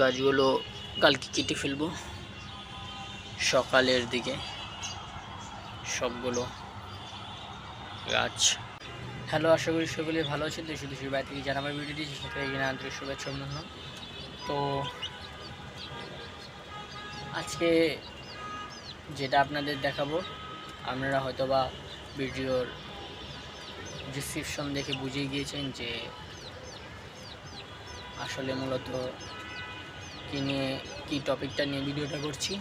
গাছগুলো কালকে কেটে ফেলব। সকালের দিকে সবগুলো গাছ। হ্যালো, আশা করি সকলে ভালো আছেন। তো শুধু বাড়ি থেকে যারা আমার ভিডিওটি সেখানে এখানে আন্তরিক শুভেচ্ছা অভিনন্দন। তো আজকে যেটা আপনাদের দেখাবো, আপনারা হয়তোবা ভিডিওর ডিসক্রিপশন দেখে বুঝে গিয়েছেন যে আসলে মূলত কী নিয়ে কী টপিকটা নিয়ে ভিডিওটা করছি।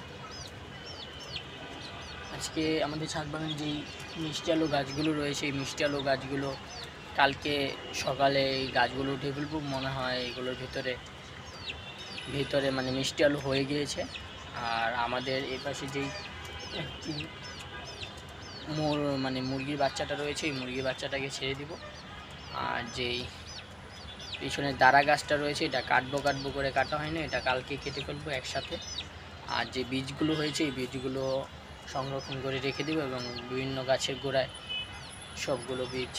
আজকে আমাদের ছাদ যেই মিষ্টি আলু গাছগুলো রয়েছে, এই মিষ্টি আলু গাছগুলো কালকে সকালে এই গাছগুলো উঠে ফেলব মনে হয় এগুলোর ভিতরে ভিতরে মানে মিষ্টি আলু হয়ে গিয়েছে। আর আমাদের এ পাশে যেই মোর মানে মুরগির বাচ্চাটা রয়েছে এই মুরগির বাচ্চাটাকে ছেড়ে দিব। আর যেই পিছনে দাঁড়া গাছটা রয়েছে, এটা কাটবো কাটবো করে কাটা হয়নি, এটা কালকে কেটে ফেলব একসাথে। আর যে বীজগুলো হয়েছে, এই বীজগুলো সংরক্ষণ করে রেখে দেবো এবং বিভিন্ন গাছের গোড়ায় সবগুলো বীজ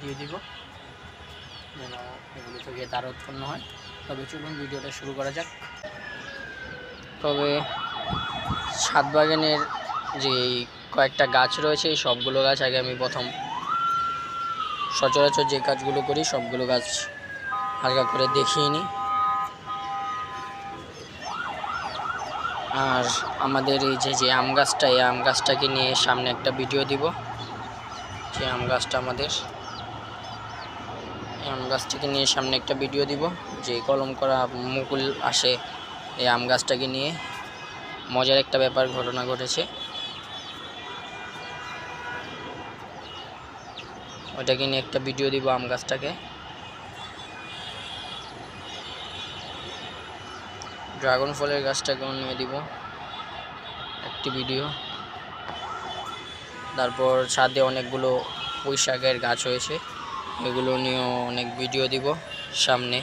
দিয়ে দিব। যেন এগুলো থেকে দ্বার উৎপন্ন হয়। তবে চলুন ভিডিওটা শুরু করা যাক। তবে ছাদ বাগানের যে কয়েকটা গাছ রয়েছে সবগুলো গাছ আগে আমি প্রথম সচরাচর যে কাজগুলো করি, সবগুলো গাছ হালকা করে দেখিয়ে নিই। আর আমাদের এই যে যে আম গাছটা, এই আম গাছটাকে নিয়ে সামনে একটা ভিডিও দিব। যে আম গাছটা আমাদের, এই আম গাছটাকে নিয়ে সামনে একটা ভিডিও দিব। যে কলম করা মুকুল আসে এই আম গাছটাকে নিয়ে। মজার একটা ব্যাপার, ঘটনা ঘটেছে। ওইটাকে নিয়ে একটা ভিডিও দিব আম গাছটাকে। ড্রাগন ফলের গাছটাকেও নিয়ে দিব। একটি ভিডিও তারপর ছাদে অনেকগুলো পুঁই শাকের গাছ হয়েছে। এগুলো নিয়েও অনেক ভিডিও দিব সামনে।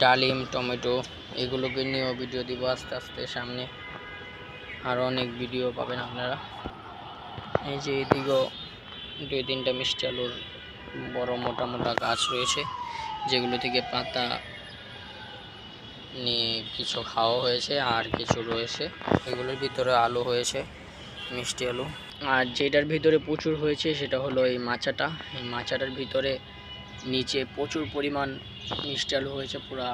ডালিম, টমেটো, এগুলোকে নিয়েও ভিডিও দিব আস্তে আস্তে সামনে। আরও অনেক ভিডিও পাবেন আপনারা। এই যে এদিকেও দুই তিনটা মিষ্টি আলুর বড় মোটা মোটা গাছ রয়েছে, যেগুলো থেকে পাতা নিয়ে কিছু খাওয়া হয়েছে আর কিছু রয়েছে। এগুলোর ভিতরে আলু হয়েছে, মিষ্টি আলু। আর যেটার ভিতরে প্রচুর হয়েছে সেটা হলো এই মাচাটা। এই মাচাটার ভিতরে নিচে প্রচুর পরিমাণ মিষ্টি আলু হয়েছে পুরা।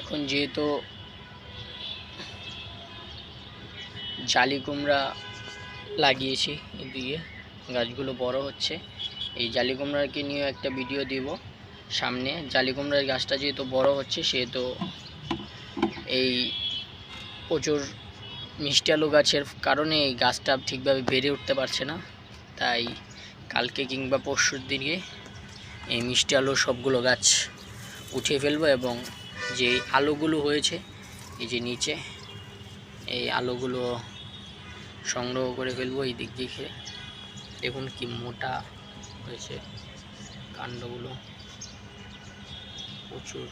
এখন যেহেতু জালি কুমড়া লাগিয়েছি এদিকে, গাছগুলো বড় হচ্ছে। এই জালি কুমড়াকে নিয়ে একটা ভিডিও দিব সামনে। জালি কুমড়ার গাছটা যেহেতু বড় হচ্ছে, সেহেতু এই প্রচুর মিষ্টি আলু গাছের কারণে এই গাছটা ঠিকভাবে বেড়ে উঠতে পারছে না। তাই কালকে কিংবা পরশুর দিকে এই মিষ্টি আলু সবগুলো গাছ উঠিয়ে ফেলব এবং যে আলুগুলো হয়েছে, এই যে নিচে, এই আলুগুলো সংগ্রহ করে ফেলব এই দিক দিকে দেখুন কি মোটা হয়েছে কাণ্ডগুলো। প্রচুর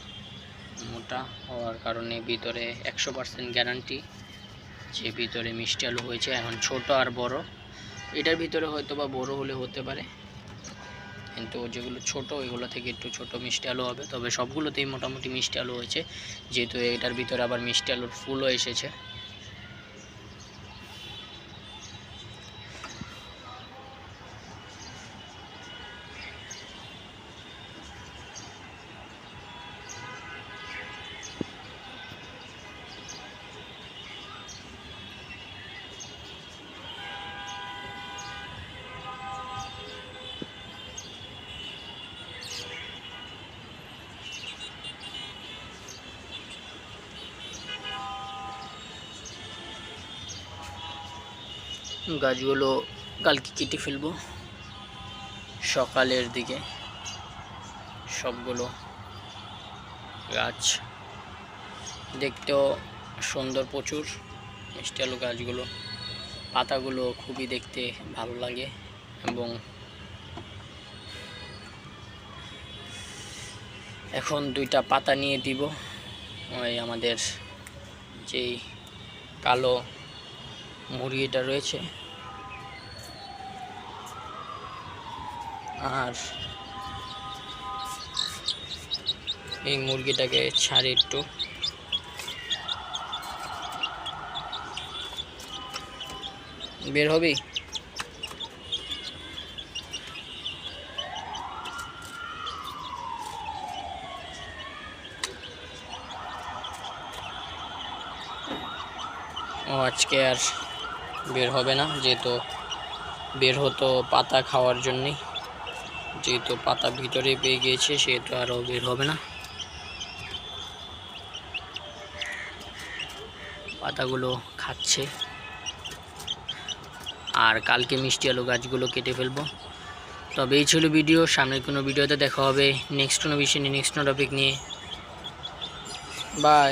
মোটা হওয়ার কারণে ভিতরে একশো পার্সেন্ট গ্যারান্টি যে ভিতরে মিষ্টি আলু হয়েছে। এখন ছোট আর বড়। এটার ভিতরে হয়তো বা বড় হলে হতে পারে। কিন্তু যেগুলো ছোট, এগুলো থেকে একটু ছোট মিষ্টি আলু হবে। তবে সবগুলোতেই মোটামুটি মিষ্টি আলু হয়েছে। যেহেতু এটার ভিতরে আবার মিষ্টি আলুর ফুলও এসেছে। গাছগুলো কালকে কেটে ফেলব। সকালের দিকে সবগুলো গাছ। দেখতেও সুন্দর প্রচুর মিষ্টি আলু গাছগুলো। পাতাগুলো খুবই দেখতে ভালো লাগে এবং এখন দুইটা পাতা নিয়ে দিব। ওই আমাদের যেই কালো মুরগিটা রয়েছে। আর এই মুরগিটাকে ছাড়ি একটু। বের হবি? ও আজকে আর বের হবে না, যেহেতু বের হতো পাতা খাওয়ার জন্যেই যেহেতু পাতা ভিতরে পেয়ে গিয়েছে, সেহেতু আরও বের হবে না। পাতাগুলো খাচ্ছে। আর কালকে মিষ্টি আলু গাছগুলো কেটে ফেলব। তবে এই ছিল ভিডিও, সামনের কোনো ভিডিওতে দেখা হবে। নেক্সট কোনো বিষয় নিয়ে নেক্সট কোনো টপিক নিয়ে। বাই